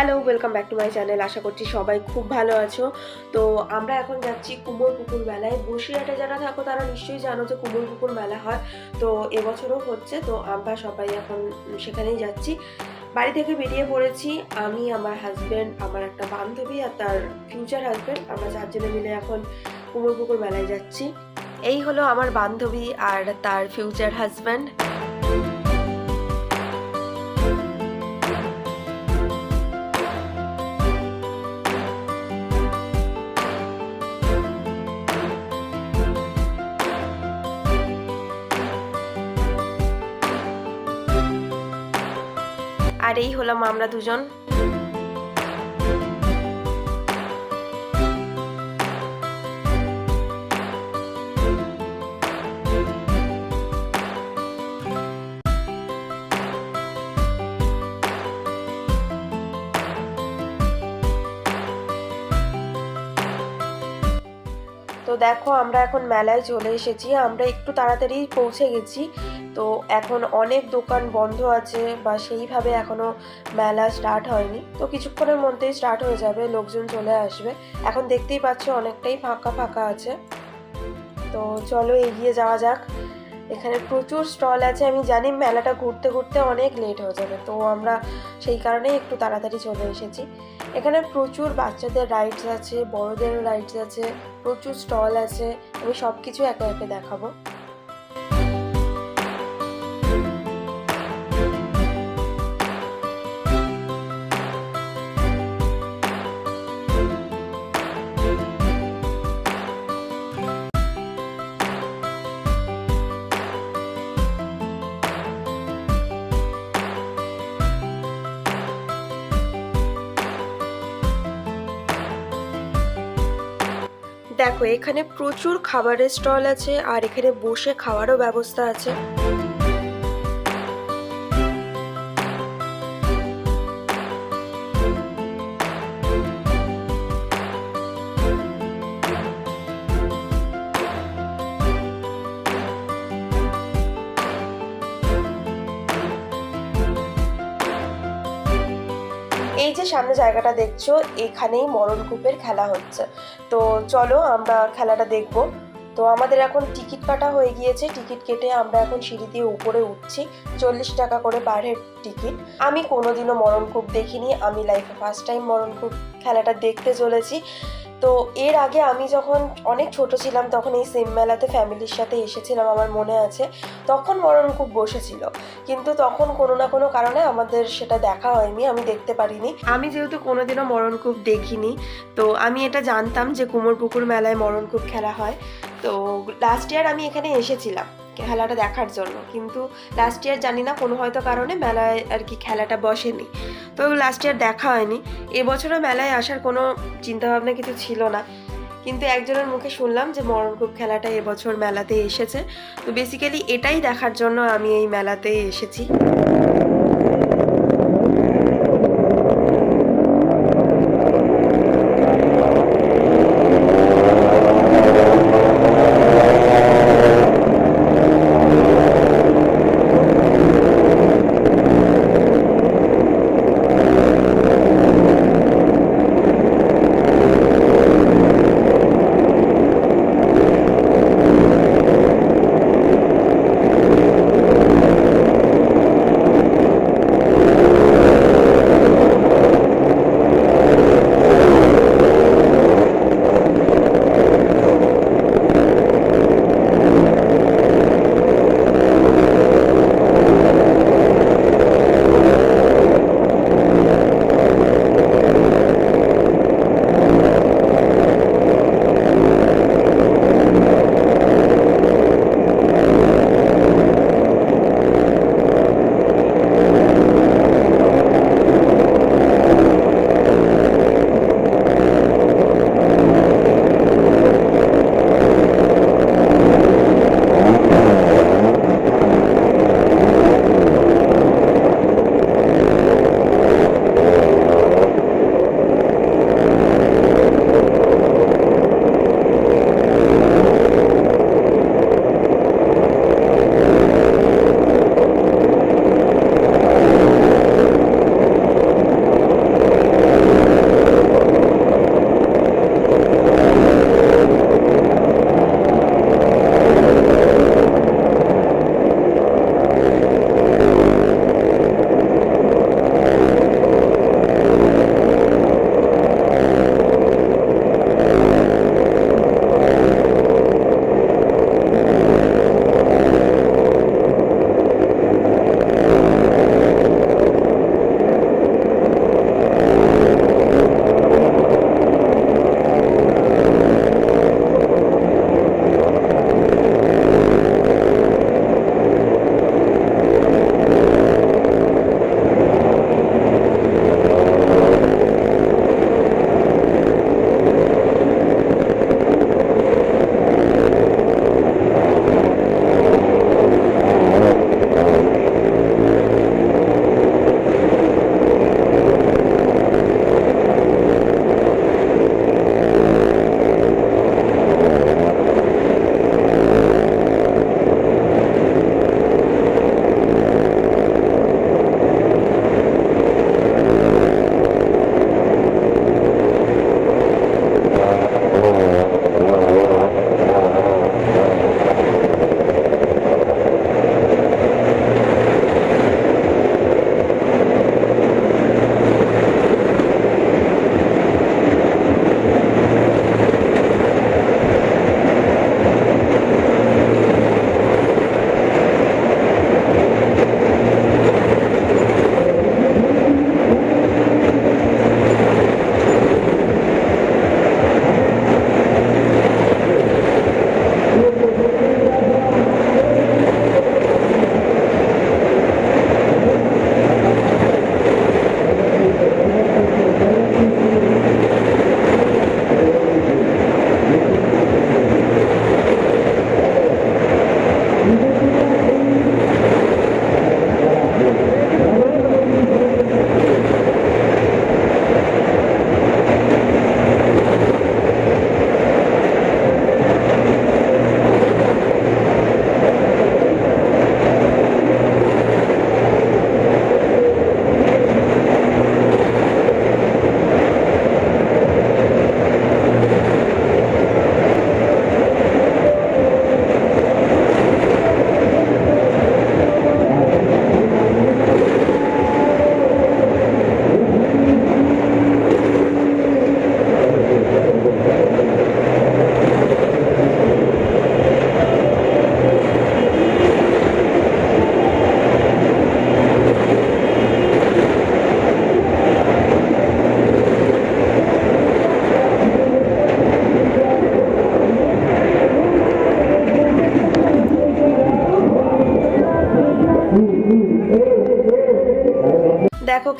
Hello welcome back to my channel আশা করছি সবাই খুব ভালো আছো। তো আমরা এখন যাচ্ছি কুমোর পুকুর মেলায়। বসিরহাটে যারা থাকো, তারা নিশ্চয়ই জানো যে কুমোর পুকুর মেলা হয়। তো এবছরও হচ্ছে, তো আমরা সবাই এখন সেখানেই যাচ্ছি। বাড়ি থেকে বেরিয়ে পড়েছি। আমি, আমার হাজব্যান্ড আমার একটা বান্ধবী আর তার ফিউচার হাজব্যান্ড আমরা চারজনে মিলে এখন কুমোর পুকুর মেলায় যাচ্ছি। এই হলো আমার বান্ধবী আর তার ফিউচার হাজব্যান্ড আর এই হলাম আমরা দুজন। তো দেখো, আমরা এখন মেলায় চলে এসেছি। আমরা একটু তাড়াতাড়ি পৌঁছে গেছি। তো এখন অনেক দোকান বন্ধ আছে বা সেইভাবে এখনও মেলা স্টার্ট হয়নি। তো কিছুক্ষণের মধ্যেই স্টার্ট হয়ে যাবে, লোকজন চলে আসবে। এখন দেখতেই পাচ্ছ অনেকটাই ফাঁকা ফাঁকা আছে। তো চলো এগিয়ে যাওয়া যাক। এখানে প্রচুর স্টল আছে। আমি জানি মেলাটা ঘুরতে ঘুরতে অনেক লেট হয়ে যাবে, তো আমরা সেই কারণেই একটু তাড়াতাড়ি চলে এসেছি। এখানে প্রচুর বাচ্চাদের রাইডস আছে বড়দের রাইডস আছে, প্রচুর স্টল আছে। আমি সব কিছু একে একে দেখাবো। দেখো এখানে প্রচুর খাবারের স্টল আছে আর এখানে বসে খাওয়ারও ব্যবস্থা আছে। সামনে জায়গাটা দেখছ, এখানেই মরণকূপের খেলা হচ্ছে। তো চলো আমরা খেলাটা দেখব। তো আমাদের এখন টিকিট কাটা হয়ে গিয়েছে। টিকিট কেটে আমরা এখন সিঁড়ি দিয়ে উপরে উঠছি। চল্লিশ টাকা করে পার টিকিট। আমি কোনোদিনও মরণকূপ দেখিনি। আমি লাইফে ফার্স্ট টাইম মরণকূপ খেলাটা দেখতে চলেছি। তো এর আগে আমি যখন অনেক ছোট ছিলাম, তখন এই সেম মেলাতে ফ্যামিলির সাথে এসেছিলাম আমার মনে আছে। তখন মরণকূপ বসেছিল। কিন্তু তখন কোনো না কোনো কারণে আমাদের সেটা দেখা হয়নি, আমি দেখতে পারিনি। আমি যেহেতু কোনোদিনও মরণকূপ দেখিনি, তো আমি এটা জানতাম যে কুমোরপুকুর মেলায় মরণকূপ খেলা হয়। তো লাস্ট ইয়ার আমি এখানে এসেছিলাম। খেলাটা দেখার জন্য। কিন্তু লাস্ট ইয়ার জানি না, কোনো হয়তো কারণে মেলায় আর কি খেলাটা বসেনি। তো লাস্ট ইয়ার দেখা হয়নি। এবছরও মেলায় আসার কোনো চিন্তাভাবনা কিছু ছিল না। কিন্তু একজনের মুখে শুনলাম যে মরণকূপ খেলাটা এবছর মেলাতে এসেছে। তো বেসিক্যালি এটাই দেখার জন্য আমি এই মেলাতে এসেছি।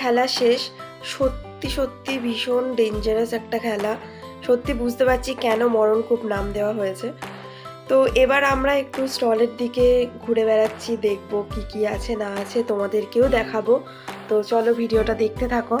খেলা শেষ, সত্যি সত্যি ভীষণ ডেঞ্জারাস একটা খেলা। সত্যি বুঝতে পারছি কেন মরণ খুব নাম দেওয়া হয়েছে। তো এবার আমরা একটু স্টলের দিকে ঘুরে বেড়াচ্ছি, দেখব কি কি আছে না আছে তোমাদেরকেও দেখাবো। তো চলো ভিডিওটা দেখতে থাকো।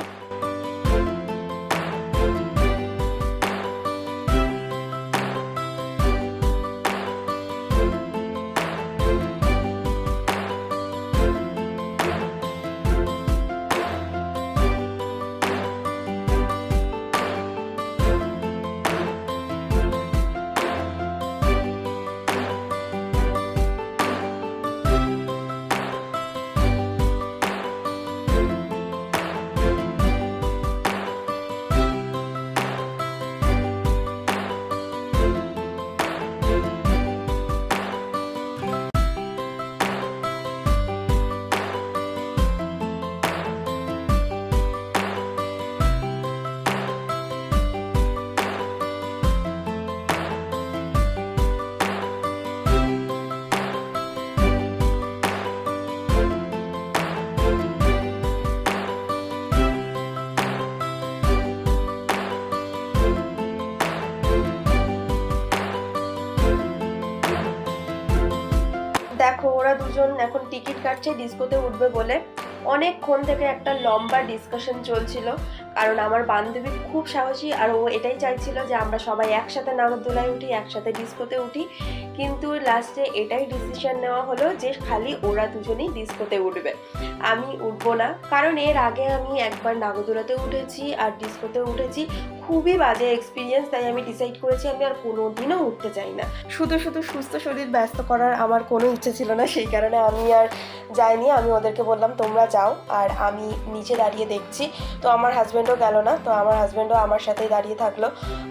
দেখো, ওরা দুজন এখন টিকিট কাটছে, ডিস্কোতে উঠবে বলে। অনেকক্ষণ থেকে একটা লম্বা ডিসকাশন চলছিল, কারণ আমার বান্ধবী খুব সাহসী, আর ও এটাই চাইছিল যে আমরা সবাই একসাথে নাগরদোলায় উঠি, একসাথে ডিস্কোতে উঠি। কিন্তু লাস্টে এটাই ডিসিশন নেওয়া হলো যে খালি ওরা দুজনেই ডিস্কোতে উঠবে। আমি উঠবো না, কারণ এর আগে আমি একবার নাগরদোলাতে উঠেছি, আর ডিস্কোতে উঠেছি। খুবই বাজে এক্সপিরিয়েন্স তাই আমি ডিসাইড করেছি আমি আর কোনো দিনও উঠতে চাই না। শুধু শুধু সুস্থ শরীর, ব্যস্ত করার আমার কোনো ইচ্ছে ছিল না, সেই কারণে আমি আর যাইনি। আমি ওদেরকে বললাম, তোমরা যাও। আর আমি নিচে দাঁড়িয়ে দেখছি। তো আমার হাজব্যান্ডও গেল না, তো আমার হাজব্যান্ডও আমার সাথেই দাঁড়িয়ে থাকল।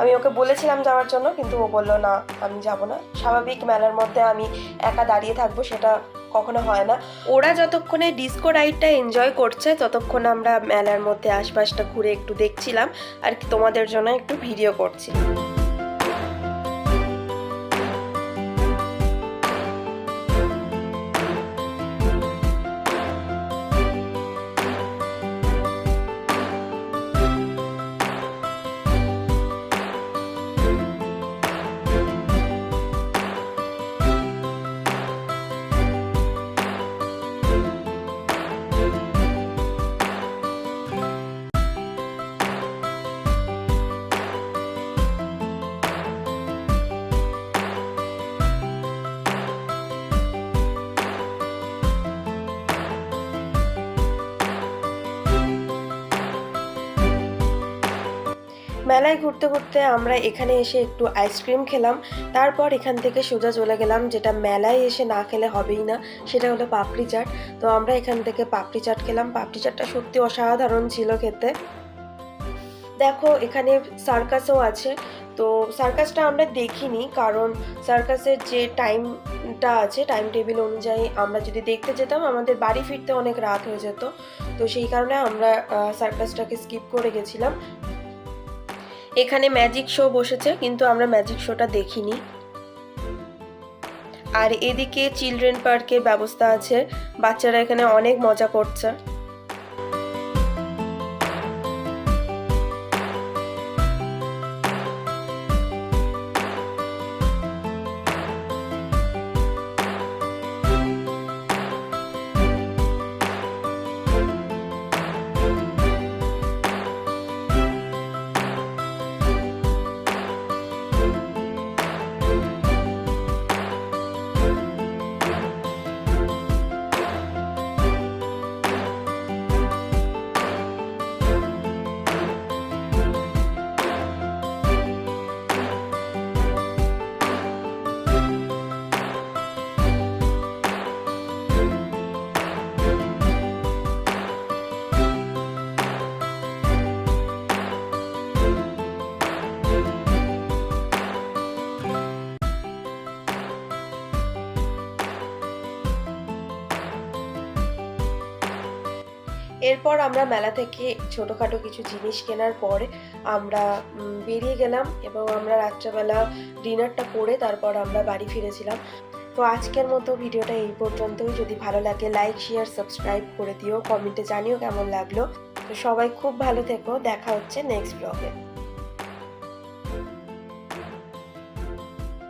আমি ওকে বলেছিলাম যাওয়ার জন্য, কিন্তু ও বলল, না, আমি যাব না। স্বাভাবিক মেলার মধ্যে আমি একা দাঁড়িয়ে থাকব, সেটা কখনো হয় না। ওরা যতক্ষণে ডিস্কো রাইডটা এনজয় করছে, ততক্ষণ আমরা মেলার মধ্যে আশপাশটা ঘুরে একটু দেখছিলাম, আর তোমাদের জন্য একটু ভিডিও করছি। মেলায় ঘুরতে ঘুরতে আমরা এখানে এসে একটু আইসক্রিম খেলাম। তারপর এখান থেকে সোজা চলে গেলাম, যেটা মেলায় এসে না খেলে হবেই না, সেটা হলো পাপড়ি চাট। তো আমরা এখান থেকে পাপড়ি চাট খেলাম। পাপড়ি চাটটা সত্যি অসাধারণ ছিল খেতে। দেখো, এখানে সার্কাসও আছে। তো সার্কাসটা আমরা দেখিনি, কারণ সার্কাসের যে টাইমটা আছে টাইম টেবিল অনুযায়ী আমরা যদি দেখতে যেতাম, আমাদের বাড়ি ফিরতে অনেক রাত হয়ে যেত। তো সেই কারণে আমরা সার্কাসটাকে স্কিপ করে গেছিলাম। এখানে ম্যাজিক শো বসেছে, কিন্তু আমরা ম্যাজিক শোটা দেখিনি। আর এদিকে চিলড্রেন পার্কের ব্যবস্থা আছে, বাচ্চারা এখানে অনেক মজা করছে। এরপর আমরা মেলা থেকে ছোটোখাটো কিছু জিনিস কেনার পর আমরা বেরিয়ে গেলাম এবং আমরা রাত্রেবেলা ডিনারটা করে তারপর আমরা বাড়ি ফিরেছিলাম। তো আজকের মতো ভিডিওটা এই পর্যন্তই। যদি ভালো লাগে লাইক শেয়ার সাবস্ক্রাইব করে দিও। কমেন্টে জানিও কেমন লাগল। তো সবাই খুব ভালো থেকো। দেখা হচ্ছে নেক্সট ব্লগে